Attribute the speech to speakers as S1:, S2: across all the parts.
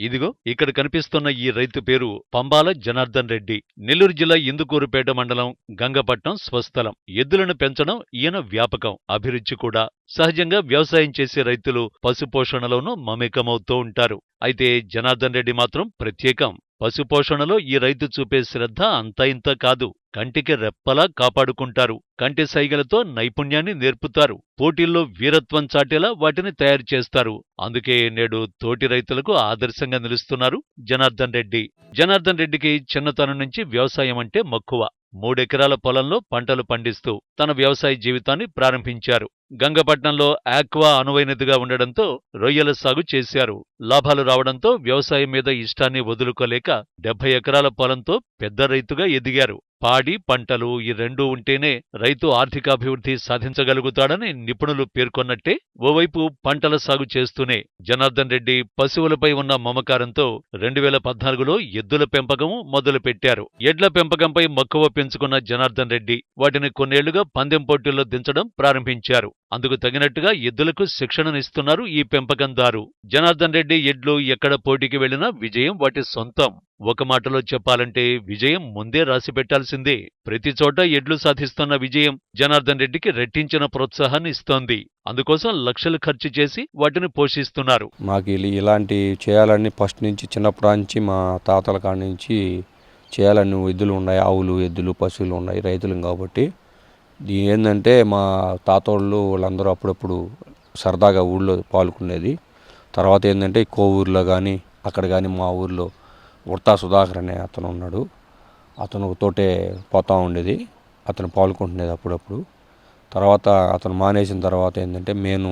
S1: ఇదిగో ఇక్కడ కనిపిస్తున్న ఈ రైతు పేరు పంబాల జనార్దన్ రెడ్డి. నెల్లూరు జిల్లా ఇందుకూరుపేట మండలం గంగపట్నం స్వస్థలం. ఎద్దులను పెంచడం ఈయన వ్యాపకం. అభిరుచి కూడా. సహజంగా వ్యవసాయం చేసే రైతులు పశుపోషణలోనూ మమేకమవుతూ ఉంటారు. అయితే జనార్దన్ రెడ్డి మాత్రం ప్రత్యేకం. పశుపోషణలో ఈ రైతు చూపే శ్రద్ధ అంత ఇంత కాదు. కంటికి రెప్పలా కాపాడుకుంటారు. కంటి సైగలతో నైపుణ్యాన్ని నేర్పుతారు. పోటీల్లో వీరత్వం చాటేలా వాటిని తయారు చేస్తారు. అందుకే నేడు తోటి రైతులకు ఆదర్శంగా నిలుస్తున్నారు జనార్దన్ రెడ్డి. జనార్దన్ రెడ్డికి చిన్నతనం నుంచి వ్యవసాయం అంటే మక్కువ. మూడెకరాల పొలంలో పంటలు పండిస్తూ తన వ్యవసాయ జీవితాన్ని ప్రారంభించారు. గంగపట్నంలో ఆక్వా అనువైనదిగా ఉండడంతో రొయ్యల సాగు చేశారు. లాభాలు రావడంతో వ్యవసాయం మీద ఇష్టాన్ని వదులుకోలేక డెబ్బై ఎకరాల పొలంతో పెద్ద రైతుగా ఎదిగారు. పాడి పంటలు ఈ రెండూ ఉంటేనే రైతు ఆర్థికాభివృద్ధి సాధించగలుగుతాడని నిపుణులు పేర్కొన్నట్టే ఓవైపు పంటల సాగు చేస్తూనే జనార్దన్ రెడ్డి పశువులపై ఉన్న మమకారంతో రెండు వేల పద్నాలుగులో ఎద్దుల పెంపకం మొదలుపెట్టారు. ఎడ్ల పెంపకంపై మక్కువ పెంచుకున్న జనార్దన్ రెడ్డి వాటిని కొన్నేళ్ళుగా పందెం పోటీల్లో దించడం ప్రారంభించారు. అందుకు తగినట్టుగా ఎద్దులకు శిక్షణనిస్తున్నారు ఈ పెంపకందారు. జనార్దన్ రెడ్డి ఎడ్లు ఎక్కడ పోటీకి వెళ్ళినా విజయం వాటి సొంతం. ఒక మాటలో చెప్పాలంటే విజయం ముందే రాసి పెట్టాల్సిందే ప్రతి చోట ఎడ్లు సాధిస్తున్న విజయం జనార్దన్ రెడ్డికి రెట్టించిన ప్రోత్సాహాన్ని ఇస్తోంది. అందుకోసం లక్షలు ఖర్చు చేసి వాటిని పోషిస్తున్నారు.
S2: మాకు ఇలాంటి చేయాలని ఫస్ట్ నుంచి చిన్నప్పటి నుంచి మా తాతల కాడి నుంచి చేయాలని ఎద్దులు ఉన్నాయి. ఆవులు ఎద్దులు పశువులు ఉన్నాయి రైతులు కాబట్టి. దీని ఏంటంటే మా తాతోళ్ళు వాళ్ళందరూ అప్పుడప్పుడు సరదాగా ఊళ్ళో పాల్గొనేది. తర్వాత ఏంటంటే కోవూరులో కానీ అక్కడ కానీ మా ఊర్లో ఉడతా సుధాకర్ అనే అతను ఉన్నాడు. అతను తోటే పోతూ ఉండేది. అతను పాల్గొంటునేది అప్పుడప్పుడు. తర్వాత అతను మానేసిన తర్వాత ఏంటంటే నేను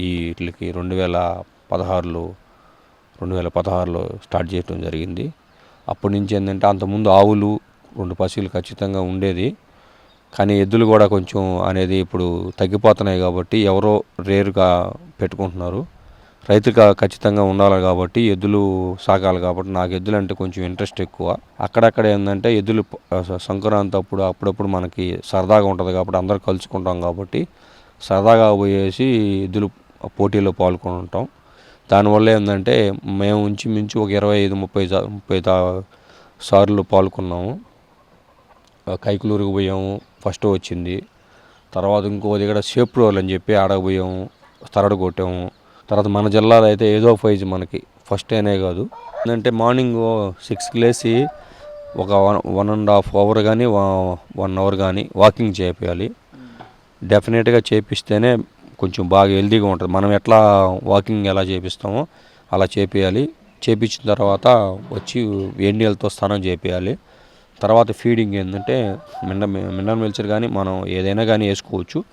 S2: ఈ వీటికి రెండు వేల పదహారులో రెండు వేల పదహారులో స్టార్ట్ చేయడం జరిగింది. అప్పటి నుంచి ఏంటంటే అంతకుముందు ఆవులు రెండు పశువులు ఖచ్చితంగా ఉండేది. కానీ ఎద్దులు కూడా కొంచెం అనేది ఇప్పుడు తగ్గిపోతున్నాయి కాబట్టి ఎవరో రేరుగా పెట్టుకుంటున్నారు. రైతుగా ఖచ్చితంగా ఉండాలి కాబట్టి ఎద్దులు సాగాలి కాబట్టి నాకు ఎద్దులు అంటే కొంచెం ఇంట్రెస్ట్ ఎక్కువ. అక్కడక్కడ ఏంటంటే ఎద్దులు సంక్రాంతి అప్పుడు అప్పుడప్పుడు మనకి సరదాగా ఉంటుంది కాబట్టి అందరూ కలుసుకుంటాం కాబట్టి సరదాగా పోయేసి ఎద్దులు పోటీలో పాల్గొంటాం దానివల్ల ఏంటంటే మేము ఇంచుమించు ఒక ఇరవై ఐదు ముప్పై ముప్పై సార్లు పాల్గొన్నాము. కైకులూరుకు పోయాము ఫస్ట్ వచ్చింది. తర్వాత ఇంకో దగ్గర షేప్ రోల్ అని చెప్పి ఆడకు పోయాము తరడు కొట్టాము. తర్వాత మన జిల్లాలో అయితే ఏదో ఫైజ్ మనకి. ఫస్ట్ అనే కాదు. ఏంటంటే మార్నింగ్ సిక్స్కి లేచి ఒక one one and half hour కానీ వన్ అవర్ కానీ వాకింగ్ చేయాలి డెఫినెట్గా చేపిస్తేనే కొంచెం బాగా హెల్తీగా ఉంటుంది. మనం ఎట్లా వాకింగ్ ఎలా చేపిస్తామో అలా చేపియాలి. చేపించిన తర్వాత వచ్చి వేడి స్నానం చేపియాలి. తర్వాత ఫీడింగ్ ఏంటంటే మిండ మినరల్ మిల్చర్ కానీ మనం ఏదైనా కానీ వేసుకోవచ్చు.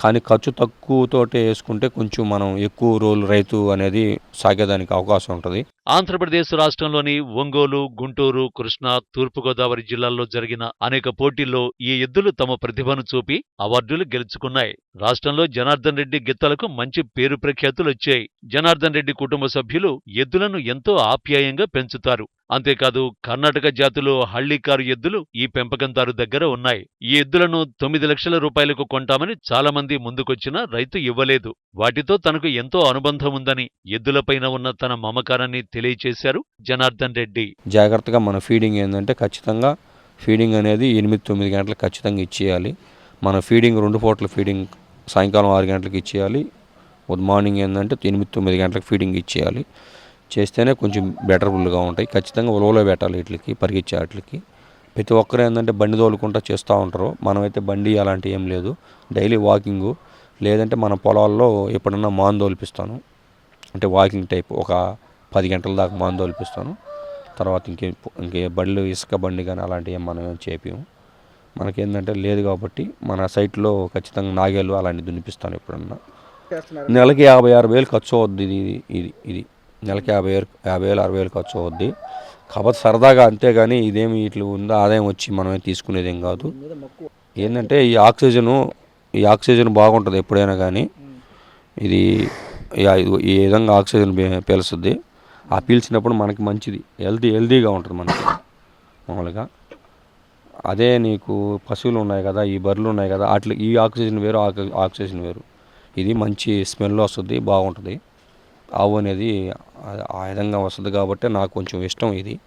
S2: కానీ ఖర్చు తక్కువతోటే వేసుకుంటే కొంచెం మనం ఎక్కువ రోజులు రైతు అనేది సాగేదానికి అవకాశం ఉంటుంది.
S1: ఆంధ్రప్రదేశ్ రాష్ట్రంలోని ఒంగోలు గుంటూరు కృష్ణా తూర్పుగోదావరి జిల్లాల్లో జరిగిన అనేక పోటీల్లో ఈ ఎద్దులు తమ ప్రతిభను చూపి అవార్డులు గెలుచుకున్నాయి. రాష్ట్రంలో జనార్దన్ రెడ్డి గిత్తలకు మంచి పేరు ప్రఖ్యాతులు వచ్చాయి. జనార్దన్ రెడ్డి కుటుంబ సభ్యులు ఎద్దులను ఎంతో ఆప్యాయంగా పెంచుతారు. అంతేకాదు కర్ణాటక జాతులు హళ్ళీకారు ఎద్దులు ఈ పెంపకందారు దగ్గర ఉన్నాయి. ఈ ఎద్దులను తొమ్మిది లక్షల రూపాయలకు కొంటామని చాలామంది ముందుకొచ్చినా రైతు ఇవ్వలేదు. వాటితో తనకు ఎంతో అనుబంధం ఉందని ఎద్దులపైన ఉన్న తన మమకారాన్ని తెలియచేశారు జనార్దన్ రెడ్డి.
S2: జాగ్రత్తగా మన ఫీడింగ్ ఏంటంటే ఖచ్చితంగా ఫీడింగ్ అనేది ఎనిమిది తొమ్మిది గంటలకు ఖచ్చితంగా ఇచ్చేయాలి. మన ఫీడింగ్ రెండు పూట్ల ఫీడింగ్ సాయంకాలం ఆరు గంటలకు ఇచ్చేయాలి. గుడ్ మార్నింగ్ ఏంటంటే ఎనిమిది తొమ్మిది గంటలకు ఫీడింగ్ ఇచ్చేయాలి. చేస్తేనే కొంచెం బెటర్ఫుల్గా ఉంటాయి. ఖచ్చితంగా ఉలవలో పెట్టాలి వీటికి పరిగెచ్చే వాటికి. ప్రతి ఒక్కరు ఏంటంటే బండి తోలుకుంటా చేస్తూ ఉంటారు. మనమైతే బండి అలాంటి ఏం లేదు. Daily walking. లేదంటే మన పొలాల్లో ఎప్పుడన్నా మాన్ తోలిపిస్తాను. అంటే వాకింగ్ టైప్ ఒక పది గంటల దాకా మాన్ తోలిపిస్తాను. తర్వాత ఇంకే ఇంకే బండ్లు ఇసుక బండి కానీ అలాంటివి ఏం మనం ఏం చేపిము మనకేంటంటే లేదు కాబట్టి మన సైట్లో ఖచ్చితంగా నాగేలు అలాంటివి దున్నిపిస్తాను ఎప్పుడన్నా. నెలకి యాభై ఆరు వేలు ఖర్చు అవుద్ది ఇది ఇది ఇది. నెలకి యాభై వేలు యాభై వేలు అరవై వేలు ఖర్చు అవుద్ది. కాకపోతే సరదాగా అంతేగాని ఇదేమి ఇట్లా ఉందో ఆదాయం వచ్చి మనమే తీసుకునేది ఏం కాదు. ఏంటంటే ఈ ఆక్సిజను ఈ ఆక్సిజన్ బాగుంటుంది ఎప్పుడైనా కానీ ఇది ఈ- విధంగా ఆక్సిజన్ పీల్స్తుంది. ఆ పీల్చినప్పుడు మనకి మంచిది. హెల్తీ హెల్దీగా ఉంటుంది మనకి. మామూలుగా. అదే నీకు పశువులు ఉన్నాయి కదా ఈ బర్రెలు ఉన్నాయి కదా అట్లా ఈ ఆక్సిజన్ వేరు ఆక్సిజన్ వేరు. ఇది మంచి స్మెల్ వస్తుంది బాగుంటుంది. ఆవు అనేది ఆ- విధంగా వస్తుంది కాబట్టి నాకు కొంచెం ఇష్టం ఇది.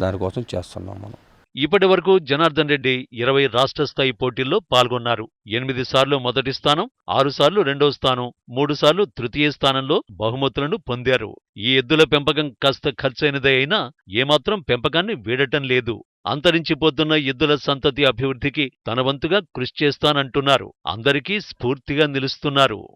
S2: దానికోసం చేస్తున్నాం మనం.
S1: ఇప్పటి వరకు జనార్దన్ రెడ్డి ఇరవై రాష్ట్ర స్థాయి పోటీల్లో పాల్గొన్నారు. ఎనిమిది సార్లు మొదటి స్థానం ఆరు సార్లు రెండో స్థానం మూడు సార్లు తృతీయ స్థానంలో బహుమతులను పొందారు. ఈ ఎద్దుల పెంపకం కాస్త ఖర్చైనదే అయినా ఏమాత్రం పెంపకాన్ని వీడటం లేదు. అంతరించిపోతున్న ఎద్దుల సంతతి అభివృద్ధికి తన వంతుగా కృషి చేస్తానంటున్నారు. అందరికీ స్ఫూర్తిగా నిలుస్తున్నారు.